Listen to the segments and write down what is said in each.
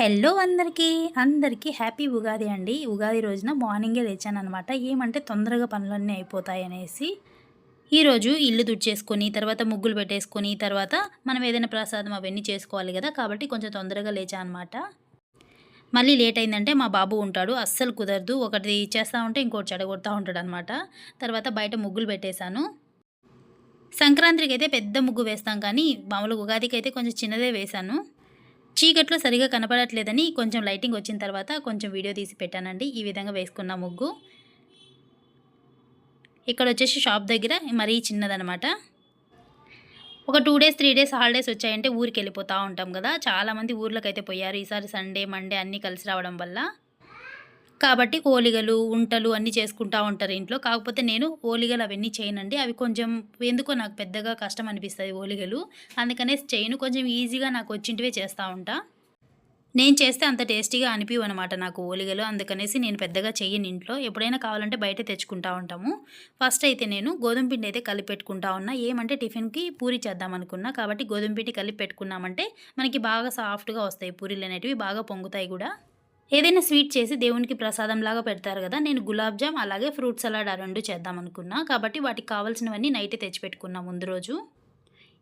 Hello అందరికీ అందరికీ happy Ugadi అండి. ఉగాది రోజున మార్నింగే లేచాను అనమాట ఏమంటే తొందరగా పనులన్నీ అయిపోతాయి అనేసి. ఈరోజు ఇల్లు తుడిచేసుకొని తర్వాత ముగ్గులు పెట్టేసుకొని తర్వాత మనం ఏదైనా ప్రసాదం అవన్నీ చేసుకోవాలి కదా కాబట్టి కొంచెం తొందరగా లేచా అనమాట మళ్ళీ లేట్ అయిందంటే మా బాబు ఉంటాడు అస్సలు కుదరదు. ఒకటి చేస్తూ ఉంటే ఇంకోటి చెడగొడతా ఉంటాడు అనమాట తర్వాత బయట ముగ్గులు పెట్టేశాను. సంక్రాంతికి అయితే పెద్ద ముగ్గు వేస్తాం కానీ మామూలుగా ఉగాదికి అయితే కొంచెం చిన్నదే వేశాను. చీకట్లో సరిగా కనపడట్లేదని కొంచెం లైటింగ్ వచ్చిన తర్వాత కొంచెం వీడియో తీసి పెట్టానండి. ఈ విధంగా వేసుకున్న ముగ్గు. ఇక్కడ వచ్చేసి షాప్ దగ్గర మరీ చిన్నదనమాట ఒక two days three days holidays వచ్చాయంటే ఊరికి వెళ్ళిపోతూ ఉంటాం కదా. చాలామంది ఊర్లోకి అయితే పోయారు. ఈసారి సండే మండే అన్నీ కలిసి రావడం వల్ల. కాబట్టి ఓలిగలు ఉంటలు అన్నీ చేసుకుంటూ ఉంటారు ఇంట్లో. కాకపోతే నేను ఓలిగలు అవన్నీ చేయనండి. అవి కొంచెం ఎందుకో నాకు పెద్దగా కష్టం అనిపిస్తుంది ఓలిగలు అందుకనేసి చేయను. కొంచెం ఈజీగా నాకు వచ్చింటివే చేస్తూ ఉంటా. నేను చేస్తే అంత టేస్టీగా అనిపివు అనమాట నాకు ఓలిగలు అందుకనేసి నేను పెద్దగా చెయ్యను ఇంట్లో. ఎప్పుడైనా కావాలంటే బయట తెచ్చుకుంటా ఉంటాము. ఫస్ట్ అయితే నేను గోధుమ పిండి అయితే కలిపి పెట్టుకుంటా ఉన్నా. ఏమంటే టిఫిన్కి పూరి చేద్దాం అనుకున్నా. కాబట్టి గోధుమ పిండి కలిపి పెట్టుకున్నామంటే మనకి బాగా సాఫ్ట్గా వస్తాయి పూరీలు అనేటివి బాగా పొంగుతాయి కూడా. ఏదైనా స్వీట్ చేసి దేవునికి ప్రసాదంలాగా పెడతారు కదా నేను గులాబ్ జామ్ అలాగే ఫ్రూట్ సలాడ్ ఆ రెండు చేద్దాం అనుకున్నా. కాబట్టి వాటికి కావాల్సినవన్నీ నైటే తెచ్చిపెట్టుకున్నా ముందు రోజు.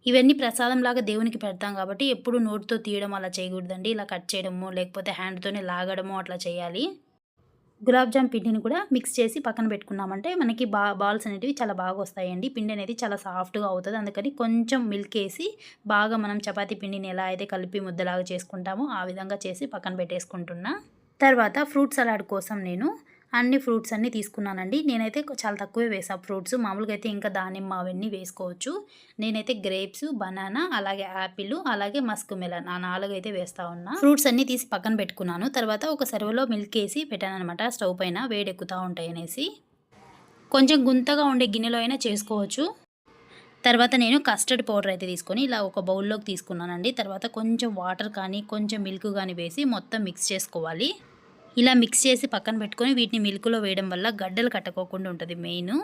ఇవన్నీ ప్రసాదంలాగా దేవునికి పెడతాం కాబట్టి ఎప్పుడు నోటితో తీయడం అలా చేయకూడదండి. ఇలా కట్ చేయడము లేకపోతే హ్యాండ్తోనే లాగడము అట్లా చేయాలి. గులాబ్ జామ్ పిండిని కూడా మిక్స్ చేసి పక్కన పెట్టుకున్నామంటే మనకి బా బాల్స్ అనేటివి చాలా బాగా వస్తాయండి. పిండి అనేది చాలా సాఫ్ట్గా అవుతుంది. అందుకని కొంచెం మిల్క్ వేసి బాగా మనం చపాతీ పిండిని ఎలా అయితే కలిపి ముద్దలాగా చేసుకుంటామో ఆ విధంగా చేసి పక్కన పెట్టేసుకుంటున్నా. తర్వాత ఫ్రూట్ సలాడ్ కోసం నేను అన్ని ఫ్రూట్స్ అన్నీ తీసుకున్నానండి. నేనైతే చాలా తక్కువే వేసాను ఫ్రూట్స్. మామూలుగా అయితే ఇంకా దానిమ్మ అవన్నీ వేసుకోవచ్చు. నేనైతే గ్రేప్స్ బనానా అలాగే యాపిల్ అలాగే మస్క్ మెలన్ ఆ నాలుగు అయితే వేస్తా ఉన్నా. ఫ్రూట్స్ అన్నీ తీసి పక్కన పెట్టుకున్నాను. తర్వాత ఒక సర్వలో మిల్క్ వేసి పెట్టాను అనమాట స్టవ్ పైన వేడెక్కుతూ ఉంటాయి అనేసి. కొంచెం గుంతగా ఉండే గిన్నెలో అయినా చేసుకోవచ్చు. తర్వాత నేను కస్టర్డ్ పౌడర్ అయితే తీసుకొని ఇలా ఒక బౌల్లోకి తీసుకున్నానండి. తర్వాత కొంచెం వాటర్ కానీ కొంచెం మిల్క్ కానీ వేసి మొత్తం మిక్స్ చేసుకోవాలి. ఇలా మిక్స్ చేసి పక్కన పెట్టుకొని వీటిని మిల్క్లో వేయడం వల్ల గడ్డలు కట్టుకోకుండా ఉంటుంది మెయిన్.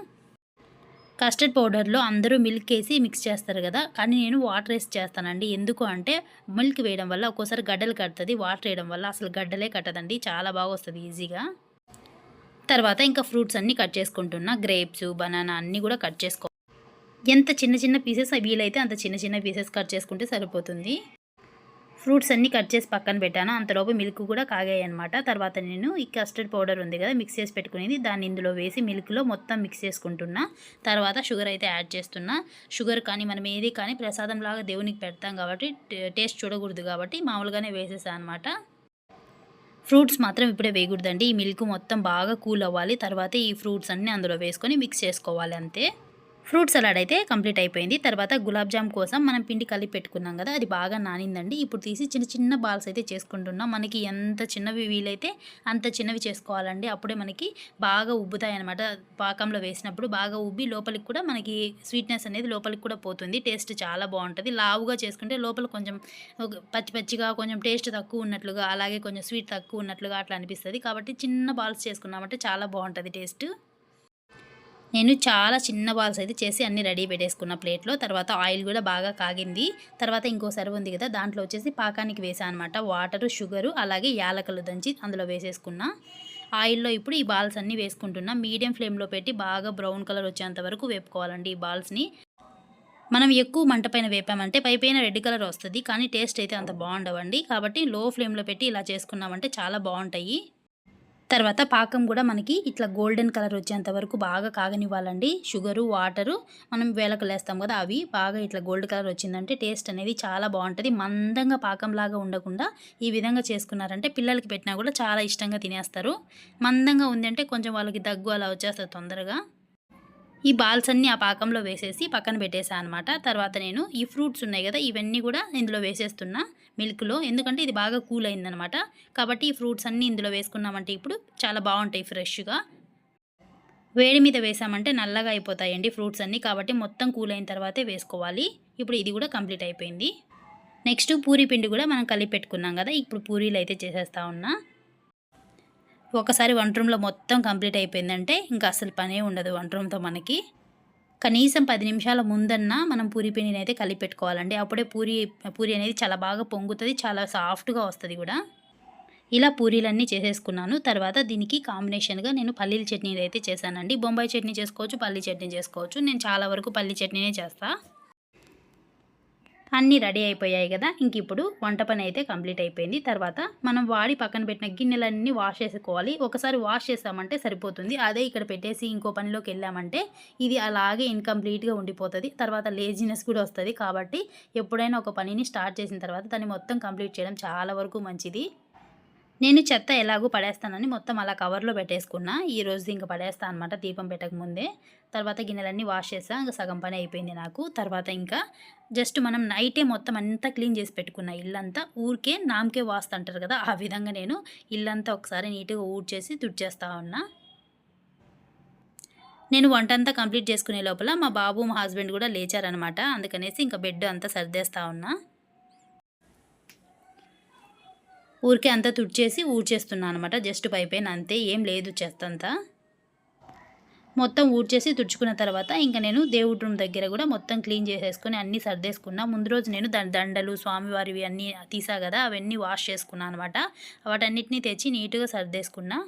కస్టర్డ్ పౌడర్లో అందరూ మిల్క్ వేసి మిక్స్ చేస్తారు కదా కానీ నేను వాటర్ వేసి చేస్తానండి. ఎందుకు అంటే మిల్క్ వేయడం వల్ల ఒక్కోసారి గడ్డలు కడుతుంది వాటర్ వేయడం వల్ల అసలు గడ్డలే కట్టదండి. చాలా బాగా వస్తుంది ఈజీగా. తర్వాత ఇంకా ఫ్రూట్స్ అన్నీ కట్ చేసుకుంటున్నా. గ్రేప్స్ బనానా అన్నీ కూడా కట్ చేసుకో ఎంత చిన్న చిన్న పీసెస్ వీలైతే అంత చిన్న చిన్న పీసెస్ కట్ చేసుకుంటే సరిపోతుంది. ఫ్రూట్స్ అన్నీ కట్ చేసి పక్కన పెట్టాను. అంతలోపు మిల్క్ కూడా కాగాయి అనమాట తర్వాత నేను ఈ కస్టర్డ్ పౌడర్ ఉంది కదా మిక్స్ చేసి పెట్టుకునేది. దాన్ని ఇందులో వేసి మిల్క్లో మొత్తం మిక్స్ చేసుకుంటున్నా. తర్వాత షుగర్ అయితే యాడ్ చేస్తున్నా. షుగర్ కానీ మనం ఏది కానీ ప్రసాదం లాగా దేవునికి పెడతాం కాబట్టి టేస్ట్ చూడకూడదు కాబట్టి మామూలుగానే వేసేసాను అనమాట ఫ్రూట్స్ మాత్రం ఇప్పుడే వేయకూడదండి. ఈ మిల్క్ మొత్తం బాగా కూల్ అవ్వాలి. తర్వాత ఈ ఫ్రూట్స్ అన్నీ అందులో వేసుకొని మిక్స్ చేసుకోవాలి అంతే. ఫ్రూట్ సలాడ్ అయితే కంప్లీట్ అయిపోయింది. తర్వాత గులాబ్ జామ్ కోసం మనం పిండి కలిపి పెట్టుకున్నాం కదా అది బాగా నానిందండి. ఇప్పుడు తీసి చిన్న చిన్న బాల్స్ అయితే చేసుకుంటున్నాం. మనకి ఎంత చిన్నవి వీలైతే అంత చిన్నవి చేసుకోవాలండి. అప్పుడే మనకి బాగా ఉబ్బుతాయి అనమాట పాకంలో వేసినప్పుడు బాగా ఉబ్బి లోపలికి కూడా మనకి స్వీట్నెస్ అనేది లోపలికి కూడా పోతుంది. టేస్ట్ చాలా బాగుంటుంది. లావుగా చేసుకుంటే లోపల కొంచెం పచ్చి పచ్చిగా కొంచెం టేస్ట్ తక్కువ ఉన్నట్లుగా అలాగే కొంచెం స్వీట్ తక్కువ ఉన్నట్లుగా అట్లా అనిపిస్తుంది. కాబట్టి చిన్న బాల్స్ చేసుకున్నామంటే చాలా బాగుంటుంది టేస్ట్. నేను చాలా చిన్న బాల్స్ అయితే చేసి అన్ని రెడీ పెట్టేసుకున్న ప్లేట్లో. తర్వాత ఆయిల్ కూడా బాగా కాగింది. తర్వాత ఇంకో సర్వ్ ఉంది కదా దాంట్లో వచ్చేసి పాకానికి వేసాను అనమాట వాటరు షుగరు అలాగే యాలకలు దంచి అందులో వేసేసుకున్నా. ఆయిల్లో ఇప్పుడు ఈ బాల్స్ అన్నీ వేసుకుంటున్నా. మీడియం ఫ్లేమ్లో పెట్టి బాగా బ్రౌన్ కలర్ వచ్చేంత వరకు వేపుకోవాలండి ఈ బాల్స్ని. మనం ఎక్కువ మంట పైన వేపామంటే పైపైన రెడ్ కలర్ వస్తుంది కానీ టేస్ట్ అయితే అంత బాగుండవండి. కాబట్టి లో ఫ్లేమ్లో పెట్టి ఇలా చేసుకున్నామంటే చాలా బాగుంటాయి. తర్వాత పాకం కూడా మనకి ఇట్లా గోల్డెన్ కలర్ వచ్చేంత వరకు బాగా కాగనివ్వాలండి. షుగరు వాటరు మనం వేలకలు వేస్తాం కదా అవి బాగా ఇట్లా గోల్డ్ కలర్ వచ్చిందంటే టేస్ట్ అనేది చాలా బాగుంటుంది. మందంగా పాకంలాగా ఉండకుండా ఈ విధంగా చేసుకున్నారంటే పిల్లలకి పెట్టినా కూడా చాలా ఇష్టంగా తినేస్తారు. మందంగా ఉంది అంటే కొంచెం వాళ్ళకి దగ్గు అలా వచ్చేస్తుంది తొందరగా. ఈ బాల్స్ అన్నీ ఆ పాకంలో వేసేసి పక్కన పెట్టేసా అనమాట తర్వాత నేను ఈ ఫ్రూట్స్ ఉన్నాయి కదా ఇవన్నీ కూడా ఇందులో వేసేస్తున్నా మిల్క్లో. ఎందుకంటే ఇది బాగా కూల్ అయిందనమాట కాబట్టి ఈ ఫ్రూట్స్ అన్నీ ఇందులో వేసుకున్నామంటే ఇప్పుడు చాలా బాగుంటాయి ఫ్రెష్గా. వేడి మీద వేసామంటే నల్లగా అయిపోతాయండి ఫ్రూట్స్ అన్నీ. కాబట్టి మొత్తం కూల్ అయిన తర్వాతే వేసుకోవాలి. ఇప్పుడు ఇది కూడా కంప్లీట్ అయిపోయింది. నెక్స్ట్ పూరి పిండి కూడా మనం కలిపి పెట్టుకున్నాం కదా ఇప్పుడు పూరీలు అయితే చేసేస్తా ఉన్నా. ఒకసారి వంట రూమ్లో మొత్తం కంప్లీట్ అయిపోయిందంటే ఇంకా అసలు పనే ఉండదు వంట రూమ్తో మనకి. కనీసం పది నిమిషాల ముందన్నా మనం పూరి పిండిని అయితే కలిపి పెట్టుకోవాలండి. అప్పుడే పూరి పూరి అనేది చాలా బాగా పొంగుతుంది చాలా సాఫ్ట్గా వస్తుంది కూడా. ఇలా పూరీలన్నీ చేసేసుకున్నాను. తర్వాత దీనికి కాంబినేషన్గా నేను పల్లీల చట్నీ అయితే చేశానండి. బొంబాయి చట్నీ చేసుకోవచ్చు పల్లీ చట్నీ చేసుకోవచ్చు. నేను చాలా వరకు పల్లీ చట్నీనే చేస్తాను అన్నీ రెడీ అయిపోయాయి కదా. ఇంక ఇప్పుడు వంట పని అయితే కంప్లీట్ అయిపోయింది. తర్వాత మనం వాడి పక్కన పెట్టిన గిన్నెలన్నీ వాష్ చేసుకోవాలి. ఒకసారి వాష్ చేసామంటే సరిపోతుంది. అదే ఇక్కడ పెట్టేసి ఇంకో పనిలోకి వెళ్ళామంటే ఇది అలాగే ఇన్కంప్లీట్గా ఉండిపోతుంది. తర్వాత లేజినెస్ కూడా వస్తుంది. కాబట్టి ఎప్పుడైనా ఒక పనిని స్టార్ట్ చేసిన తర్వాత దాన్ని మొత్తం కంప్లీట్ చేయడం చాలా వరకు మంచిది. నేను చెత్త ఎలాగో పడేస్తానని మొత్తం అలా కవర్లో పెట్టేసుకున్నా. ఈ రోజు ఇంకా పడేస్తా అనమాట దీపం పెట్టకముందే తర్వాత గిన్నెలన్నీ వాష్ చేసా ఇంకా సగం పని అయిపోయింది నాకు. తర్వాత ఇంకా జస్ట్ మనం నైటే మొత్తం అంతా క్లీన్ చేసి పెట్టుకున్న ఇల్లంతా ఊరికే నామకే వాస్తు అంటారు కదా ఆ విధంగా నేను ఇల్లంతా ఒకసారి నీట్గా ఊడ్చేసి తుడిచేస్తా ఉన్నా. నేను వంట అంతా కంప్లీట్ చేసుకునే లోపల మా బాబు మా హస్బెండ్ కూడా లేచారనమాట అందుకనేసి ఇంకా బెడ్ అంతా సర్దేస్తా ఉన్నా. ఊరికే అంతా తుడిచేసి ఊడ్చేస్తున్నాను అనమాట జస్ట్ పైపైన అంతే ఏం లేదు చెత్త అంతా మొత్తం ఊడ్చేసి తుడుచుకున్న తర్వాత ఇంకా నేను దేవుడి రూమ్ దగ్గర కూడా మొత్తం క్లీన్ చేసేసుకొని అన్నీ సర్దేసుకున్నా. ముందు రోజు నేను దాని దండలు స్వామివారివి అన్నీ తీసా కదా అవన్నీ వాష్ చేసుకున్నాను అనమాట వాటన్నిటిని తెచ్చి నీట్గా సర్దేసుకున్నా.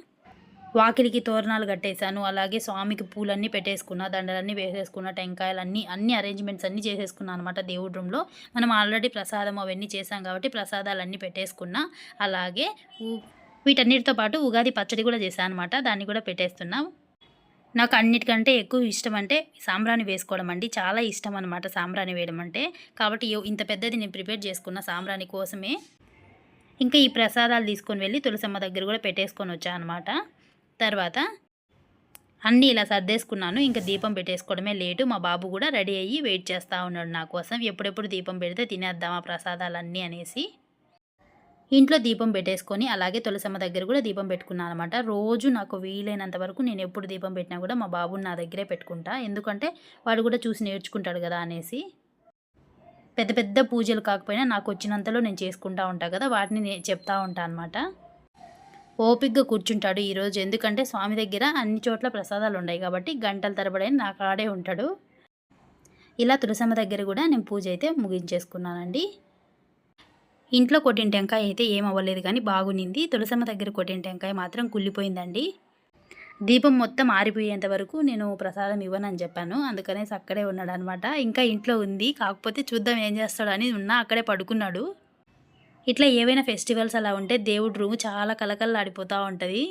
వాకిలికి తోరణాలు కట్టేశాను. అలాగే స్వామికి పూలన్నీ పెట్టేసుకున్న దండలన్నీ వేసేసుకున్న టెంకాయలన్నీ అన్ని అరేంజ్మెంట్స్ అన్నీ చేసేసుకున్నాను అనమాట దేవుడి రూమ్లో మనం ఆల్రెడీ ప్రసాదం అవన్నీ చేసాం కాబట్టి ప్రసాదాలన్నీ పెట్టేసుకున్నా. అలాగే వీటన్నిటితో పాటు ఉగాది పచ్చడి కూడా చేశాను అనమాట దాన్ని కూడా పెట్టేస్తున్నాం. నాకు అన్నిటికంటే ఎక్కువ ఇష్టం అంటే సాంబ్రాణి వేసుకోవడం అండి. చాలా ఇష్టం అనమాట సాంబ్రాణి వేయడం అంటే. కాబట్టి ఇంత పెద్దది నేను ప్రిపేర్ చేసుకున్న సాంబ్రాణి కోసమే. ఇంకా ఈ ప్రసాదాలు తీసుకొని వెళ్ళి తులసమ్మ దగ్గర కూడా పెట్టేసుకొని వచ్చాను అనమాట తర్వాత అన్నీ ఇలా సర్దేసుకున్నాను. ఇంకా దీపం పెట్టేసుకోవడమే లేటు. మా బాబు కూడా రెడీ అయ్యి వెయిట్ చేస్తూ ఉన్నాడు నా కోసం. ఎప్పుడెప్పుడు దీపం పెడితే తినేద్దామా ప్రసాదాలన్నీ అనేసి. ఇంట్లో దీపం పెట్టేసుకొని అలాగే తులసమ్మ దగ్గర కూడా దీపం పెట్టుకున్నాను అనమాట రోజు నాకు వీలైనంత వరకు నేను ఎప్పుడు దీపం పెట్టినా కూడా మా బాబుని నా దగ్గరే పెట్టుకుంటా. ఎందుకంటే వాడు కూడా చూసి నేర్చుకుంటాడు కదా అనేసి. పెద్ద పెద్ద పూజలు కాకపోయినా నాకు వచ్చినంతలో నేను చేసుకుంటా ఉంటా కదా వాటిని నేను చెప్తా ఉంటా అనమాట ఓపిక్గా కూర్చుంటాడు ఈరోజు ఎందుకంటే స్వామి దగ్గర అన్ని చోట్ల ప్రసాదాలు ఉన్నాయి కాబట్టి గంటల తరబడి నా కాడే ఉంటాడు. ఇలా తులసమ్మ దగ్గర కూడా నేను పూజ అయితే ముగించేసుకున్నానండి. ఇంట్లో కొట్టిన టెంకాయ అయితే ఏం అవ్వలేదు కానీ బాగునింది. తులసమ్మ దగ్గర కొట్టిన టెంకాయ మాత్రం కుళ్ళిపోయిందండి. దీపం మొత్తం ఆరిపోయేంత వరకు నేను ప్రసాదం ఇవ్వనని చెప్పాను. అందుకనేసి అక్కడే ఉన్నాడు అనమాట ఇంకా ఇంట్లో ఉంది. కాకపోతే చూద్దాం ఏం చేస్తాడు అని ఉన్నా అక్కడే పడుకున్నాడు. ఇట్లా ఏవైనా ఫెస్టివల్స్ అలా ఉంటే దేవుడి రూమ్ చాలా కలకల్లాడిపోతూ ఉంటుంది.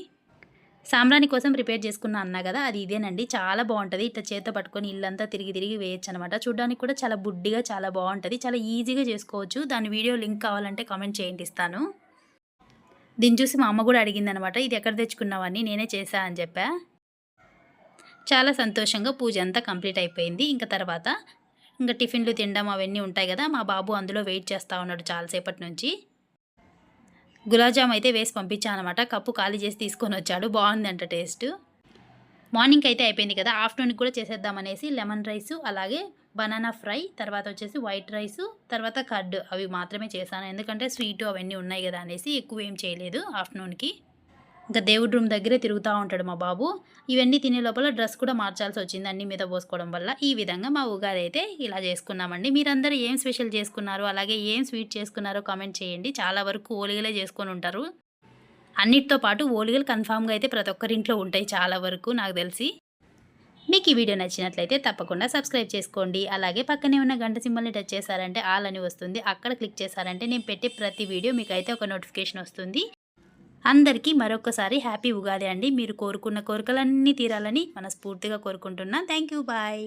సాంబ్రాణి కోసం ప్రిపేర్ చేసుకున్నా అన్నా కదా అది ఇదేనండి. చాలా బాగుంటుంది. ఇట్లా చేత పట్టుకొని ఇల్లంతా తిరిగి తిరిగి వేయచ్చు అనమాట చూడడానికి కూడా చాలా బుడ్డిగా చాలా బాగుంటుంది. చాలా ఈజీగా చేసుకోవచ్చు. దాని వీడియో లింక్ కావాలంటే కామెంట్ చేయండి ఇస్తాను. దీన్ని చూసి మా అమ్మ కూడా అడిగింది అనమాట ఇది ఎక్కడ తెచ్చుకున్నావని? నేనే చేశా అని చెప్పా. చాలా సంతోషంగా పూజ అంతా కంప్లీట్ అయిపోయింది. ఇంకా తర్వాత ఇంకా టిఫిన్లు తినడం అవన్నీ ఉంటాయి కదా మా బాబు అందులో వెయిట్ చేస్తూ ఉన్నాడు చాలాసేపటి నుంచి. గులాబ్ జామ్ అయితే వేసి పంపించాను అనమాట కప్పు ఖాళీ చేసి తీసుకొని వచ్చాడు బాగుందంట టేస్ట్. మార్నింగ్ అయితే అయిపోయింది కదా ఆఫ్టర్నూన్కి కూడా చేసేద్దామనేసి లెమన్ రైస్ అలాగే బనానా ఫ్రై తర్వాత వచ్చేసి వైట్ రైస్ తర్వాత కర్డ్ అవి మాత్రమే చేశాను. ఎందుకంటే స్వీట్ అవన్నీ ఉన్నాయి కదా అనేసి ఎక్కువ ఏం చేయలేదు ఆఫ్టర్నూన్కి. ఇంకా దేవుడి రూమ్ దగ్గరే తిరుగుతూ ఉంటాడు మా బాబు. ఇవన్నీ తినే లోపల డ్రెస్ కూడా మార్చాల్సి వచ్చింది అన్ని మీద పోసుకోవడం వల్ల. ఈ విధంగా మా ఉగాది అయితే ఇలా చేసుకున్నామండి. మీరందరూ ఏం స్పెషల్ చేసుకున్నారు అలాగే ఏం స్వీట్ చేసుకున్నారో కామెంట్ చేయండి. చాలా వరకు ఓలిగలే చేసుకొని ఉంటారు. అన్నిటితో పాటు ఓలిగలు కన్ఫామ్గా అయితే ప్రతి ఒక్కరింట్లో ఉంటాయి చాలా వరకు నాకు తెలిసి. మీకు ఈ వీడియో నచ్చినట్లయితే తప్పకుండా సబ్స్క్రైబ్ చేసుకోండి. అలాగే పక్కనే ఉన్న గంట సింబల్ని టచ్ చేశారంటే ఆల్ అని వస్తుంది. అక్కడ క్లిక్ చేశారంటే నేను పెట్టే ప్రతి వీడియో మీకు అయితే ఒక నోటిఫికేషన్ వస్తుంది. అందరికీ మరొకసారి హ్యాపీ ఉగాది అండి. మీరు కోరుకున్న కోరికలన్నీ తీరాలని మనస్ఫూర్తిగా కోరుకుంటున్నా. Thank you bye.